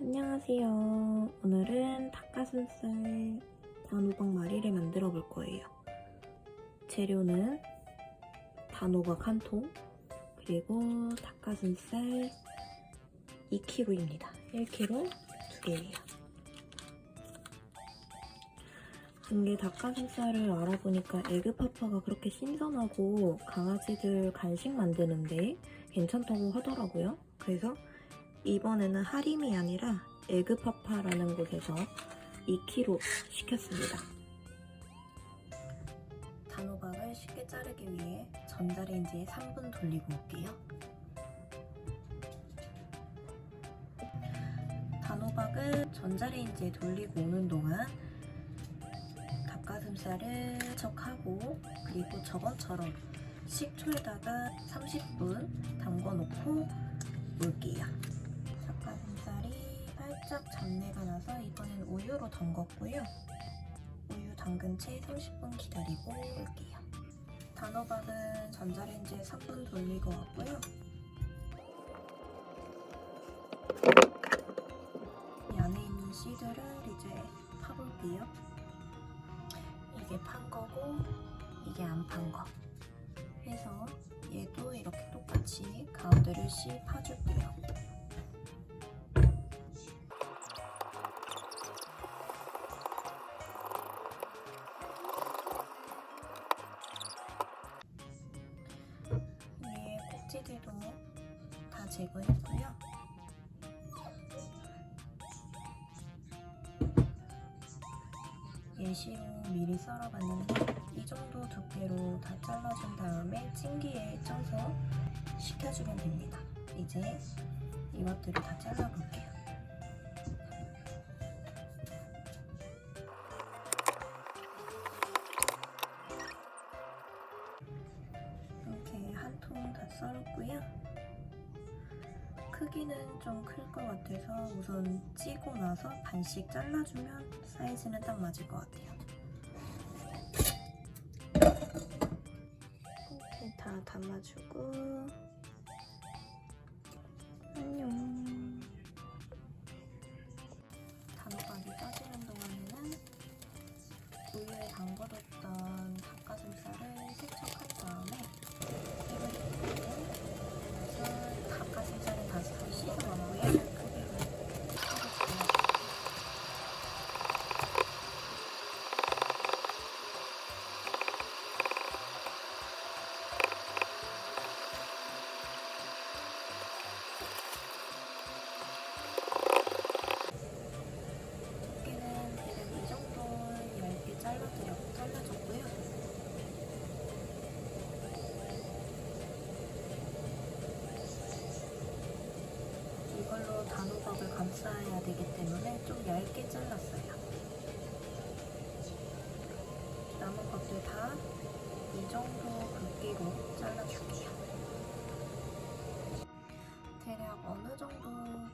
안녕하세요. 오늘은 닭가슴살 단호박 마리를 만들어 볼 거예요. 재료는 단호박 한 통, 그리고 닭가슴살 2kg입니다. 1kg 두 개예요. 이게 닭가슴살을 알아보니까 에그파파가 그렇게 신선하고 강아지들 간식 만드는데 괜찮다고 하더라고요. 그래서 이번에는 하림이 아니라 에그파파라는 곳에서 2kg 시켰습니다. 단호박을 쉽게 자르기 위해 전자레인지에 3분 돌리고 올게요. 단호박을 전자레인지에 돌리고 오는 동안 닭가슴살을 척하고 그리고 저번처럼 식초에다가 30분 담궈 놓고 올게요. 닭가슴살이 살짝 잡내가 나서 이번엔 우유로 담궜고요. 우유 담근 채 30분 기다리고 올게요. 단호박은 전자레인지에 3분 돌리고 왔고요. 이 안에 있는 씨들을 이제 파볼게요. 이게 판 거고 이게 안 판 거. 해서 얘도 이렇게 똑같이 가운데를 씨 파줄게요. 위에 꼭지들도 다 제거했고요. 예시로 미리 썰어봤는데 이 정도 두께로 다 잘라준 다음에 찜기에 쪄서 식혀주면 됩니다. 이제 이것들을 다 잘라볼게요. 크기는 좀 클 것 같아서 우선 찌고 나서 반씩 잘라주면 사이즈는 딱 맞을 것 같아요. 이렇게 다 담아주고 단호박을 감싸야 되기 때문에 좀 얇게 잘랐어요. 남은 것들 다 이 정도 굵기로 잘라줄게요. 대략 어느 정도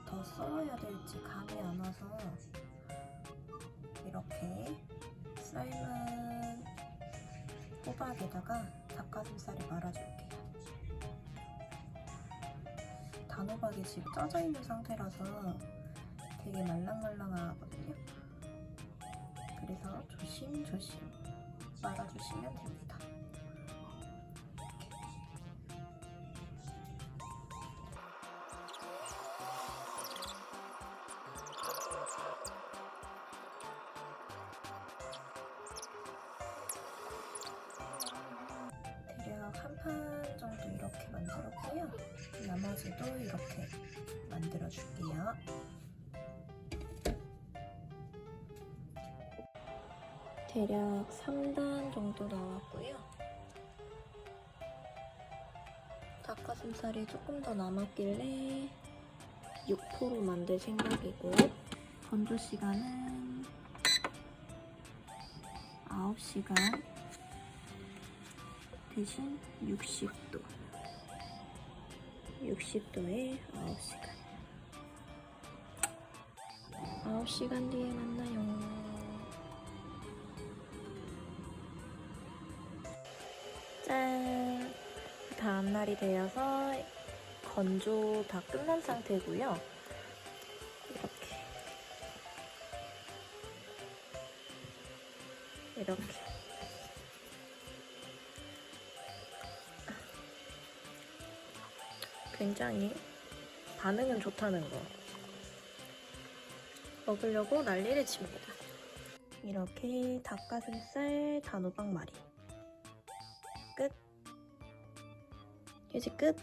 더 썰어야 될지 감이 안 와서 이렇게 삶은 호박에다가 닭가슴살을 말아줄게요. 단호박이 지금 쪄져 있는 상태라서 되게 말랑말랑하거든요. 그래서 조심조심 말아주시면 됩니다. 나머지도 이렇게 만들어 줄게요. 대략 3단 정도 나왔고요. 닭가슴살이 조금 더 남았길래 6포로 만들 생각이고 건조 시간은 9시간 대신 60도 60도에 9시간. 9시간 뒤에 만나요. 짠. 다음 날이 되어서 건조 다 끝난 상태고요. 이렇게. 이렇게 굉장히 반응은 좋다는 거 먹으려고 난리를 칩니다. 이렇게 닭가슴살 단호박 말이 끝. 이제 끝.